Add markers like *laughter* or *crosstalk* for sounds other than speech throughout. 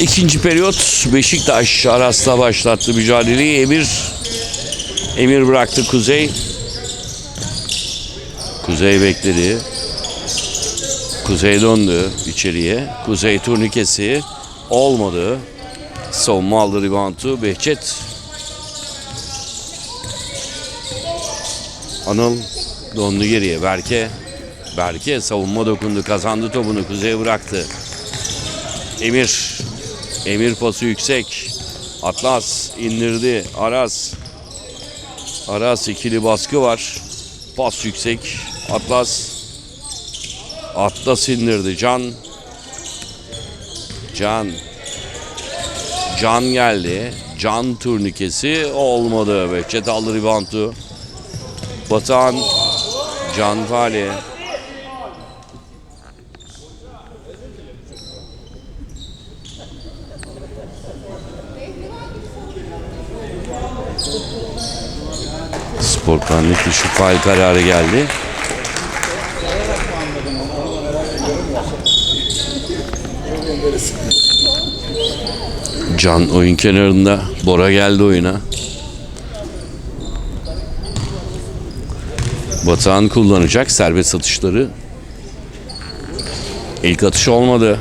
İkinci periyot Beşiktaş Aras'la başlattı mücadeleyi. Emir Emir bıraktı Kuzey. Kuzey bekledi. Kuzey döndü içeriye. Kuzey turnikesi olmadı. Savunma aldı reboundu. Behçet. Anıl döndü geriye. Berke. Berke savunma dokundu. Kazandı topunu. Kuzey bıraktı. Emir. Emir pası yüksek. Atlas indirdi. Aras. Aras ikili baskı var. Pas yüksek. Atlas. Atlas indirdi. Can. Can. Can geldi. Can turnikesi olmadı. Behçet aldı reboundu. Batan. Can Fali. Net dışı faal kararı geldi. Can oyun kenarında. Bora geldi oyuna. Batuhan kullanacak serbest atışları. İlk atış olmadı.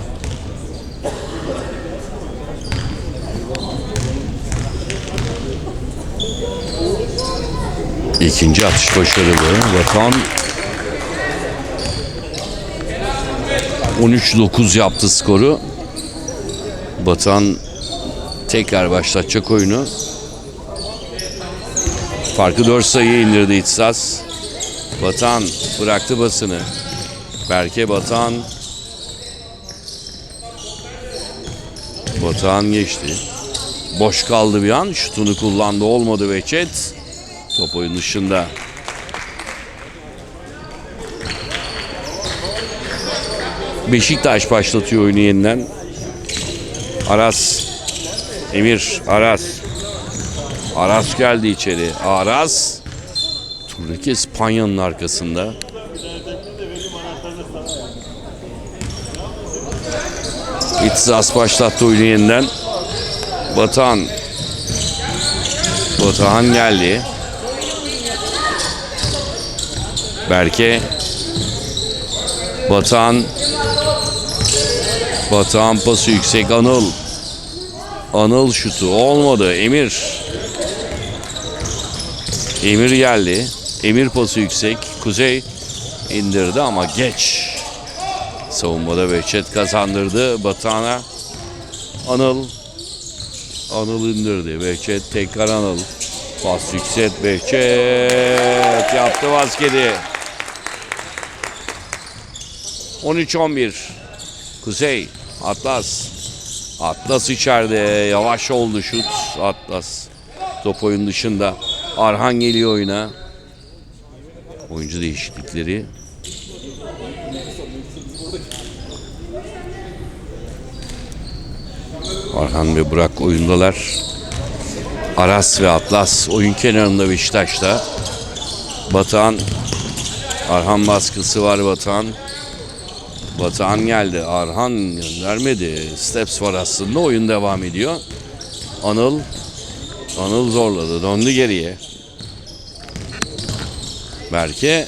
İkinci atış başarılı. Batuhan 13-9 yaptı skoru. Batuhan tekrar başlatacak oyunu. Farkı 4 sayıya indirdi İhtisas. Batuhan bıraktı basını. Berke Batuhan. Batuhan geçti. Boş kaldı bir an. Şutunu kullandı. Olmadı Behçet. Top oyun dışında. Beşiktaş başlatıyor oyunu yeniden. Aras. Emir. Aras. Aras geldi içeri. Aras. Turnike İspanya'nın arkasında. İtizas başlattı oyunu yeniden. Batuhan. Batuhan geldi. Berke. Batuhan. Batuhan pası yüksek Anıl. Anıl şutu olmadı. Emir. Emir geldi. Emir pası yüksek. Kuzey indirdi ama geç. Savunmada Behçet kazandırdı. Batuhan'a Anıl. Anıl indirdi. Behçet tekrar Anıl. Pas yüksek Behçet yaptı basketi. 13-11. Kuzey. Atlas. Atlas içeride. Yavaş oldu şut. Atlas. Top oyun dışında. Arhan geliyor oyuna. Oyuncu değişiklikleri. Arhan ve Burak oyundalar. Aras ve Atlas oyun kenarında Beşiktaş'ta. Batuhan Arhan baskısı var Batuhan. Batuhan geldi. Arhan göndermedi. Steps var aslında. Oyun devam ediyor. Anıl Anıl zorladı. Döndü geriye. Berke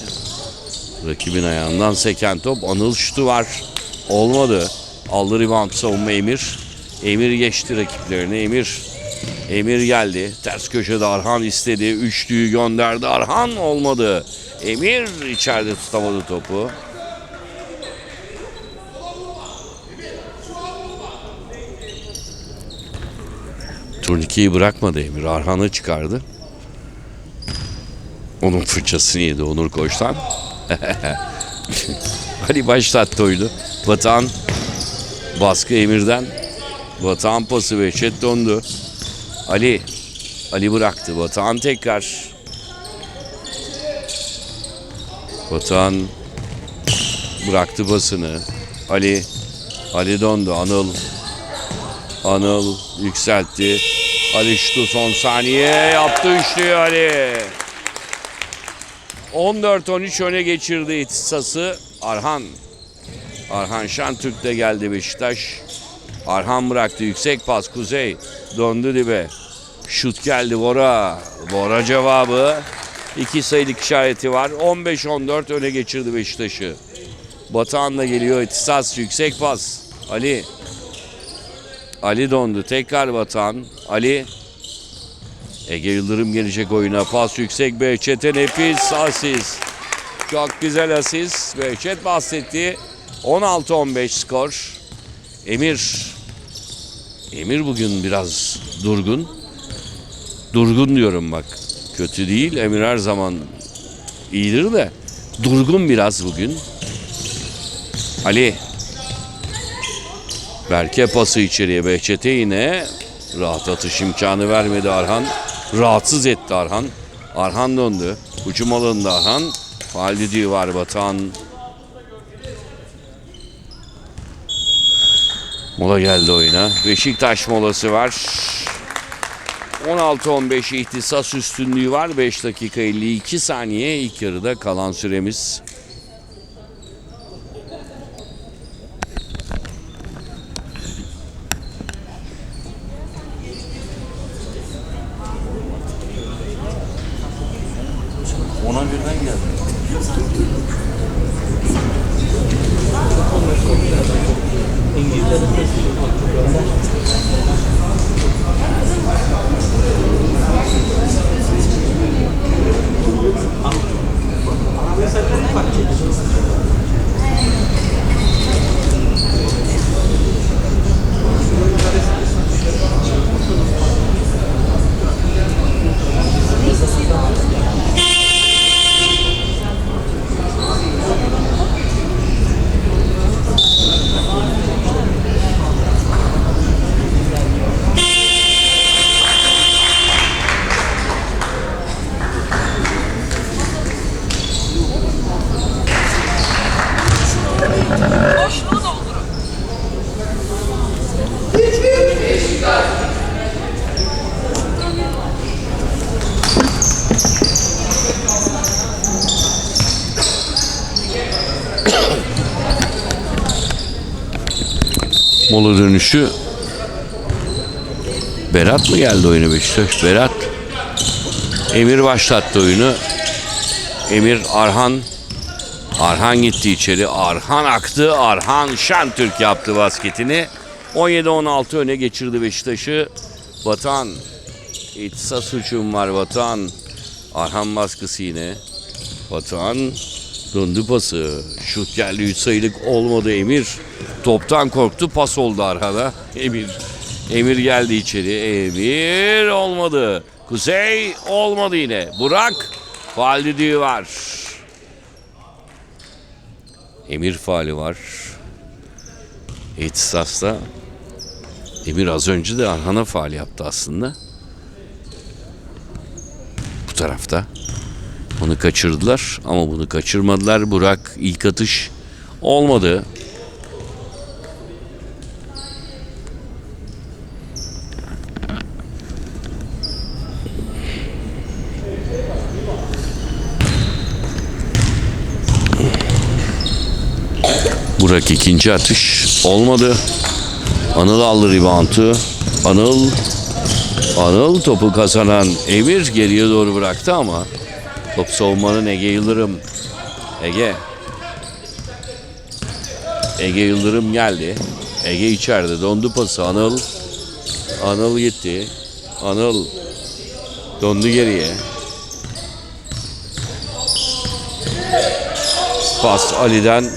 rakibin ayağından seken top. Anıl şutu var. Olmadı. Aldı rebound savunma Emir. Emir geçti rakiplerini. Emir Emir geldi. Ters köşede Arhan istedi. Üçlüyü gönderdi. Arhan olmadı. Emir içeride tutamadı topu. Turnikeyi bırakmadı Emir. Arhan'ı çıkardı. Onun fırçasını yedi Onur Koç'tan. *laughs* Ali başlattı oyunu. Batuhan baskı Emir'den. Batuhan pası Behçet döndü. Ali. Ali bıraktı. Batuhan tekrar. Batuhan bıraktı basını. Ali. Ali döndü. Anıl. Anıl yükseltti. Ali şutu son saniye yaptı üçlüyü Ali. 14-13 öne geçirdi ihtisası Arhan. Arhan Şentürk de geldi Beşiktaş. Arhan bıraktı yüksek pas Kuzey. Döndü dibe. Şut geldi Bora. Bora cevabı. İki sayılık işareti var. 15-14 öne geçirdi Beşiktaş'ı. Batuhan da geliyor. İhtisas yüksek pas. Ali. Ali dondu. Tekrar Batuhan. Ali. Ege Yıldırım gelecek oyuna. Pas yüksek Behçet'e nefis asist. Çok güzel asist. Behçet bahsetti. 16-15 skor. Emir. Emir bugün biraz durgun. Durgun diyorum bak. Kötü değil. Emir her zaman iyidir de. Durgun biraz bugün. Ali. Berke pası içeriye Behçet'e yine. Rahat atış imkanı vermedi Arhan. Rahatsız etti Arhan. Arhan döndü. Hücum alanında Arhan. Faal düdüğü var Batuhan. Mola geldi oyuna. Beşiktaş molası var. 16-15 ihtisas üstünlüğü var. 5 dakika 52 saniye ilk yarıda kalan süremiz. Mola dönüşü. Berat mı geldi oyuna Beşiktaş? Berat. Emir başlattı oyunu. Emir Arhan. Arhan gitti içeri. Arhan aktı. Arhan Şentürk yaptı basketini. 17-16 öne geçirdi Beşiktaş'ı. Batan. İhtisas hücum var Batan. Arhan baskısı yine. Batuhan döndü pası. Şut geldi 3 sayılık olmadı Emir. Toptan korktu pas oldu arkada. Emir. Emir geldi içeri. Emir olmadı. Kuzey olmadı yine. Burak faal düdüğü var. Emir faali var. İhtisas'ta. Emir az önce de Arhan'a faal yaptı aslında. Bu tarafta. Onu kaçırdılar ama bunu kaçırmadılar. Burak ilk atış olmadı. Burak ikinci atış olmadı. Anıl aldı reboundu. Anıl Anıl topu kazanan Emir geriye doğru bıraktı ama Top savunmanın Ege Yıldırım. Ege. Ege Yıldırım geldi. Ege içeride dondu pası Anıl. Anıl gitti. Anıl döndü geriye. Pas Ali'den.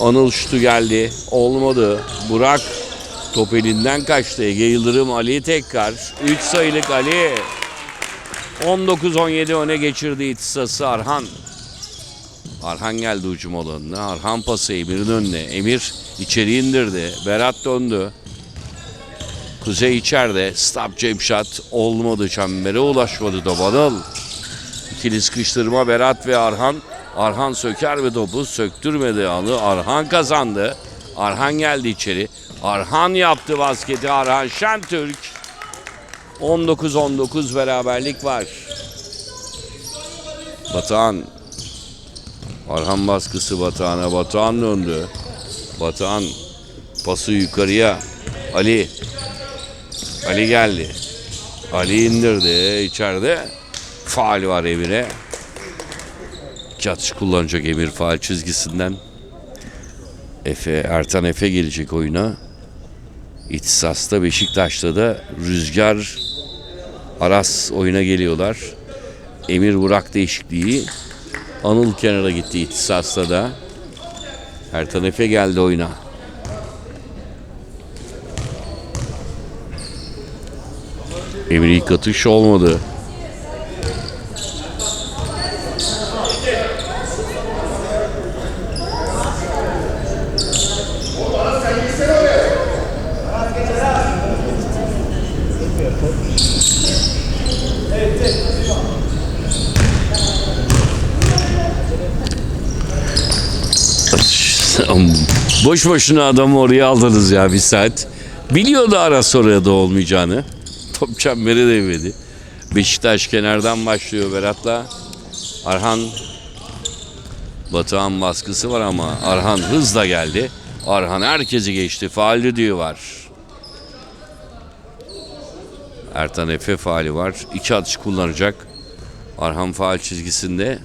Anıl şutu geldi. Olmadı. Burak top elinden kaçtı. Ege Yıldırım Ali tekrar. 3 sayılık Ali. 19-17 öne geçirdi ihtisası Arhan. Arhan geldi ucum alanına. Arhan pası Emir'in önüne. Emir içeri indirdi. Berat döndü. Kuzey içeride. Stop jump olmadı. Çembere ulaşmadı top Anıl. İkili sıkıştırma Berat ve Arhan. Arhan söker ve topu söktürmedi Anıl. Arhan kazandı. Arhan geldi içeri. Arhan yaptı basketi. Arhan Şentürk. 19-19 beraberlik var. Batuhan. Arhan baskısı Batuhan'a. Batuhan döndü. Batuhan pası yukarıya. Ali. Ali geldi. Ali indirdi içeride. Faal var Emir'e. İki atış kullanacak Emir faal çizgisinden. Efe, Ertan Efe gelecek oyuna. İhtisas'ta Beşiktaş'ta da Rüzgar Aras oyuna geliyorlar. Emir Burak değişikliği. Anıl kenara gitti İhtisas'ta da. Ertan Efe geldi oyuna. Emir ilk atış olmadı. Boş boşuna adamı oraya aldınız ya bir saat. Biliyordu ara oraya da olmayacağını. *laughs* Top çemberi devredi. Beşiktaş kenardan başlıyor Berat'la. Arhan Batuhan baskısı var ama Arhan hızla geldi. Arhan herkesi geçti. Faal düdüğü var. Ertan Efe faali var. İki atış kullanacak. Arhan faal çizgisinde.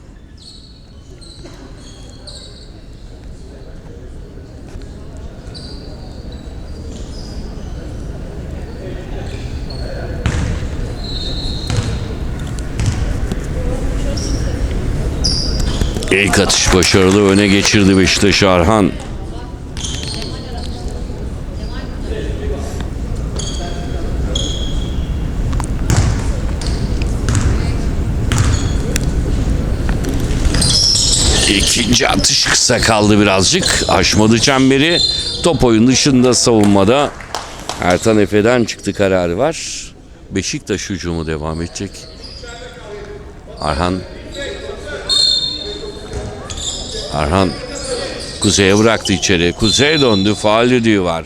İlk atış başarılı öne geçirdi Beşiktaş Arhan. İkinci atış kısa kaldı birazcık. Aşmadı çemberi. Top oyun dışında savunmada. Ertan Efe'den çıktı kararı var. Beşiktaş hücumu devam edecek. Arhan Arhan Kuzey'e bıraktı içeri. Kuzey döndü. Faal düdüğü var.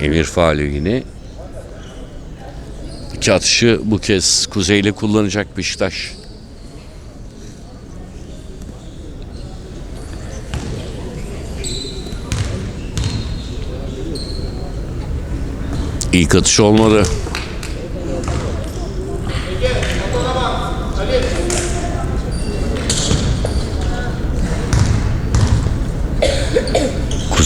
Emir faali yine. İki atışı bu kez Kuzey'le kullanacak Beşiktaş. İlk atış olmadı.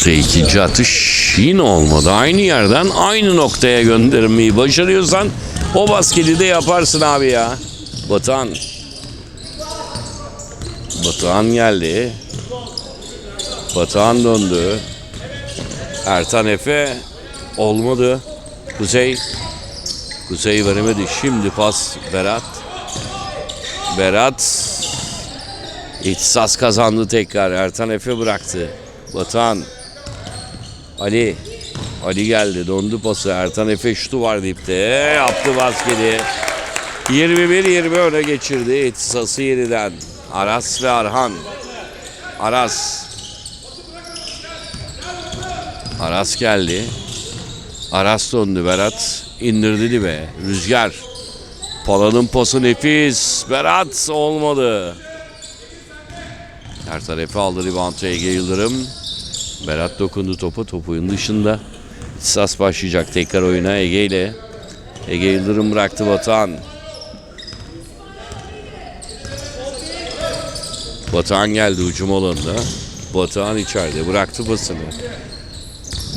Kuzey ikinci atış yine olmadı. Aynı yerden aynı noktaya göndermeyi başarıyorsan o basketi de yaparsın abi ya. Batuhan. Batuhan geldi. Batuhan döndü. Ertan Efe olmadı. Kuzey. Kuzey veremedi. Şimdi pas Berat. Berat İhtisas kazandı tekrar. Ertan Efe bıraktı. Batuhan. Ali. Ali geldi. Dondu pası. Ertan Efe şutu var dipte. Yaptı basketi. 21-20 öne geçirdi. İhtisası yeniden. Aras ve Arhan. Aras. Aras geldi. Aras döndü Berat. indirdi dibe. Rüzgar. Palan'ın pası nefis. Berat olmadı. Her tarafı aldı ribantı Ege Yıldırım. Berat dokundu topu. Topun dışında. İhtisas başlayacak tekrar oyuna Ege ile. Ege Yıldırım bıraktı Batuhan. Batuhan geldi hücum alanına. Batuhan içeride bıraktı pasını.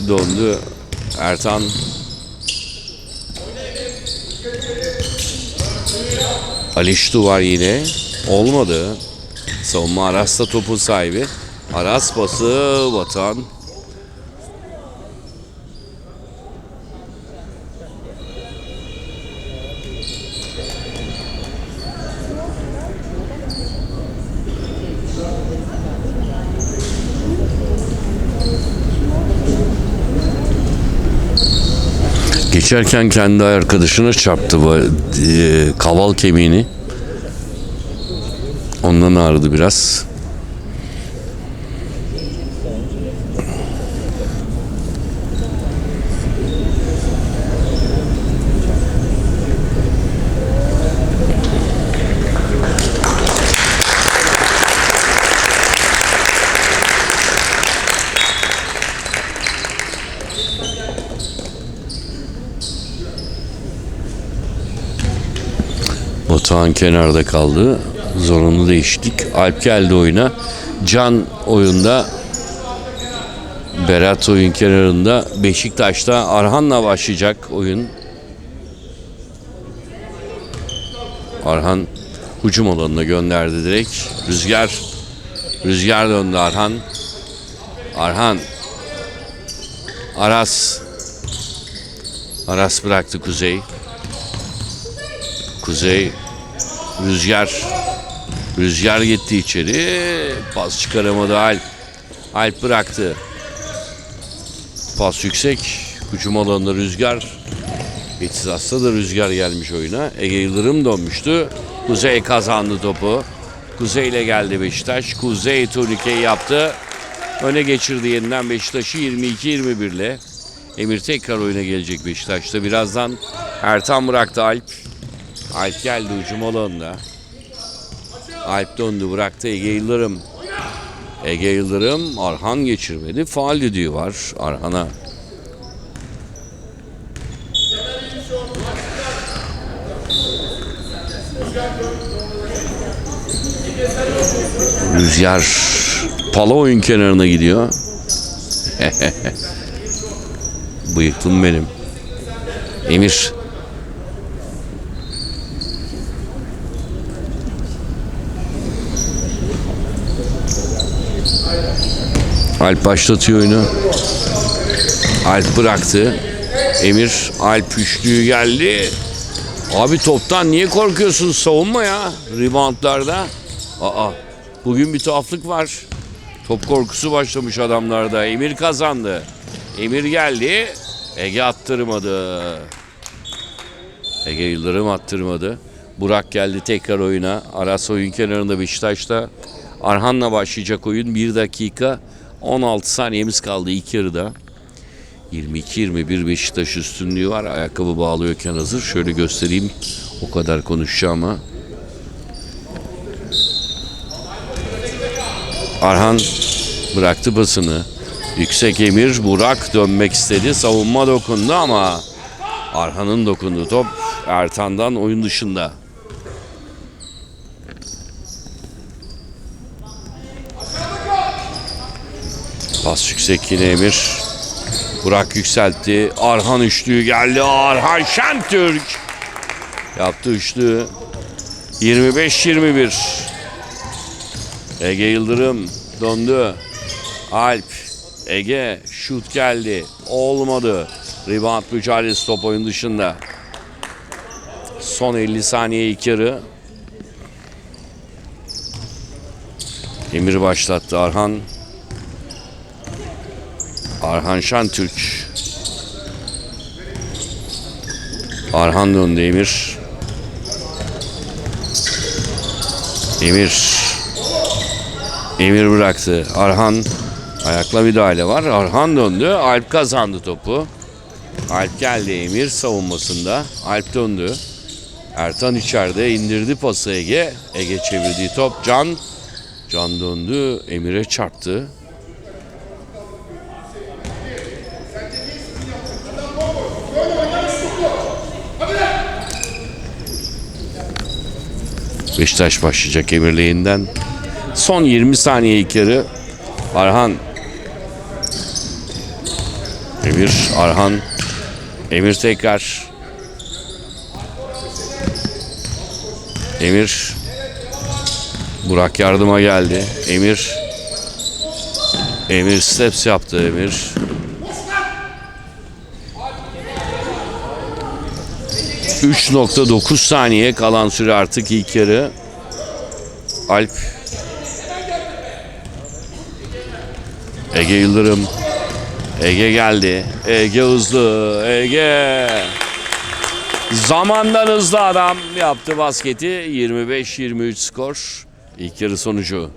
Döndü. Ertan Aliştu var yine. Olmadı. Savunma Aras'ta topun sahibi. Aras pası Batuhan. Geçerken kendi arkadaşına çarptı e, kaval kemiğini. Ondan ağrıdı biraz. Batuhan kenarda kaldı. Zorunlu değişiklik. Alp geldi oyuna. Can oyunda. Berat oyun kenarında. Beşiktaş'ta Arhan'la başlayacak oyun. Arhan hücum alanına gönderdi direkt. Rüzgar. Rüzgar döndü Arhan. Arhan. Aras. Aras bıraktı Kuzey. Kuzey. Rüzgar. Rüzgar gitti içeri. Pas çıkaramadı Alp. Alp bıraktı. Pas yüksek. Hücum alanında Rüzgar. İhtisasta da Rüzgar gelmiş oyuna. Ege Yıldırım dönmüştü. Kuzey kazandı topu. Kuzey ile geldi Beşiktaş. Kuzey turnikeyi yaptı. Öne geçirdi yeniden Beşiktaş'ı 22-21 ile. Emir tekrar oyuna gelecek Beşiktaş'ta. Birazdan Ertan bıraktı Alp. Alp geldi hücum alanında. Alp döndü bıraktı Ege Yıldırım. Ege Yıldırım Arhan geçirmedi. Faal düdüğü var Arhan'a. Rüzgar pala oyun kenarına gidiyor. *laughs* Bıyıklım benim. Emir. Alp başlatıyor oyunu. Alp bıraktı. Emir Alp üçlüğü geldi. Abi toptan niye korkuyorsun? Savunma ya. Reboundlarda. Aa, bugün bir tuhaflık var. Top korkusu başlamış adamlarda. Emir kazandı. Emir geldi. Ege attırmadı. Ege Yıldırım attırmadı. Burak geldi tekrar oyuna. Aras oyun kenarında Beşiktaş'ta. Arhan'la başlayacak oyun. 1 dakika 16 saniyemiz kaldı ilk yarıda. 22-21 Beşiktaş üstünlüğü var. Ayakkabı bağlıyorken hazır. Şöyle göstereyim. O kadar konuşacağım ama. Arhan bıraktı basını. Yüksek Emir Burak dönmek istedi. Savunma dokundu ama Arhan'ın dokunduğu top Ertan'dan oyun dışında. Pas yüksek yine Emir. Burak yükseltti. Arhan üçlüğü geldi. Arhan Şentürk yaptı üçlü. 25-21. Ege Yıldırım döndü. Alp, Ege şut geldi. Olmadı. Rebound mücadelesi top oyun dışında. Son 50 saniye ilk yarı. Emir başlattı Arhan. Arhan Şentürk. Arhan döndü Emir. Emir. Emir bıraktı. Arhan ayakla müdahale var. Arhan döndü. Alp kazandı topu. Alp geldi Emir savunmasında. Alp döndü. Ertan içeride indirdi pası Ege. Ege çevirdiği top. Can. Can döndü. Emir'e çarptı. Beşiktaş başlayacak Emir'leyinden. Son 20 saniye ilk yarı. Arhan. Emir, Arhan. Emir tekrar. Emir. Burak yardıma geldi. Emir. Emir steps yaptı Emir. ...3.9 saniye kalan süre artık ilk yarı. Alp Ege Yıldırım. Ege geldi. Ege hızlı. Ege. Zamandan hızlı adam yaptı basketi. 25-23 skor. İlk yarı sonucu.